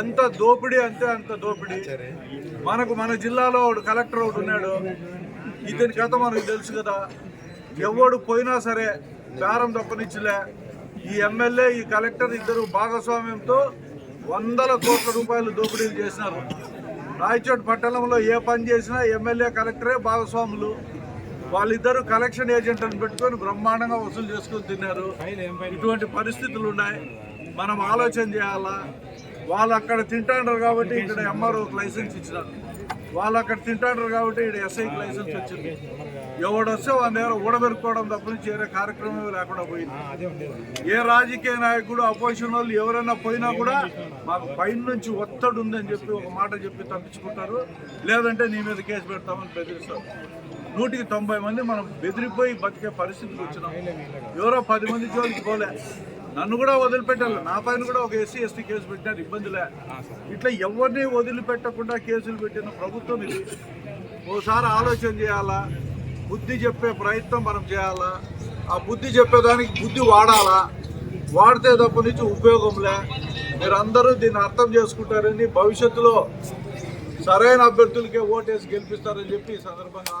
ఎంత దోపిడీ అంతే అంత దోపిడీ. మనకు మన జిల్లాలో ఒకడు కలెక్టర్ ఒకడు ఉన్నాడు. ఇతని కథ మనకు తెలుసు కదా. ఎవడు పోయినా సరే బేరం తప్పనిచ్చలే. ఈ ఎమ్మెల్యే ఈ కలెక్టర్ ఇద్దరు భాగస్వామ్యంతో వందల కోట్ల రూపాయలు దోపిడీలు చేసినారు. రాయచోటి పట్టణంలో ఏ పని చేసినా ఎమ్మెల్యే కలెక్టరే భాగస్వాములు. వాళ్ళిద్దరు కలెక్షన్ ఏజెంట్లను పెట్టుకొని బ్రహ్మాండంగా వసూలు చేసుకొని తిన్నారు. ఇటువంటి పరిస్థితులు ఉన్నాయి. మనం ఆలోచన చేయాలా? వాళ్ళు అక్కడ తింటాండ్రు కాబట్టి ఇక్కడ ఎంఆర్ఓకి లైసెన్స్ ఇచ్చినారు. వాళ్ళు అక్కడ తింటాండ్రు కాబట్టి ఇక్కడ ఎస్ఐకి లైసెన్స్ వచ్చింది. ఎవడొస్తే వాళ్ళ దగ్గర ఊడబెరుకోవడం తప్ప నుంచి వేరే కార్యక్రమం లేకుండా పోయింది. ఏ రాజకీయ నాయకుడు అపోజిషన్ వాళ్ళు ఎవరైనా పోయినా కూడా మాకు పైన నుంచి ఒత్తిడి ఉందని చెప్పి ఒక మాట చెప్పి తప్పించుకుంటారు. లేదంటే నీ మీద కేసు పెడతామని బెదిరిస్తారు. నూటికి తొంభై మంది మనం బెదిరిపోయి బతికే పరిస్థితికి వచ్చినాం. ఎవరో పది మంది జోలికి పోలే. నన్ను కూడా వదిలిపెట్టాలి. నా పైన కూడా ఒక ఎస్సీ ఎస్టీ కేసు పెట్టారు ఇబ్బందిలే. ఇట్లా ఎవరిని వదిలిపెట్టకుండా కేసులు పెట్టిన ప్రభుత్వం ఇది. ఓసారి ఆలోచన చేయాలా? బుద్ధి చెప్పే ప్రయత్నం మనం చేయాలా? ఆ బుద్ధి చెప్పేదానికి బుద్ధి వాడాలా? వాడితే తప్ప నుంచి ఉపయోగంలే మీరందరూ దీన్ని అర్థం చేసుకుంటారని భవిష్యత్తులో సరైన అభ్యర్థులకే ఓటేసి గెలిపిస్తారని చెప్పి ఈ సందర్భంగా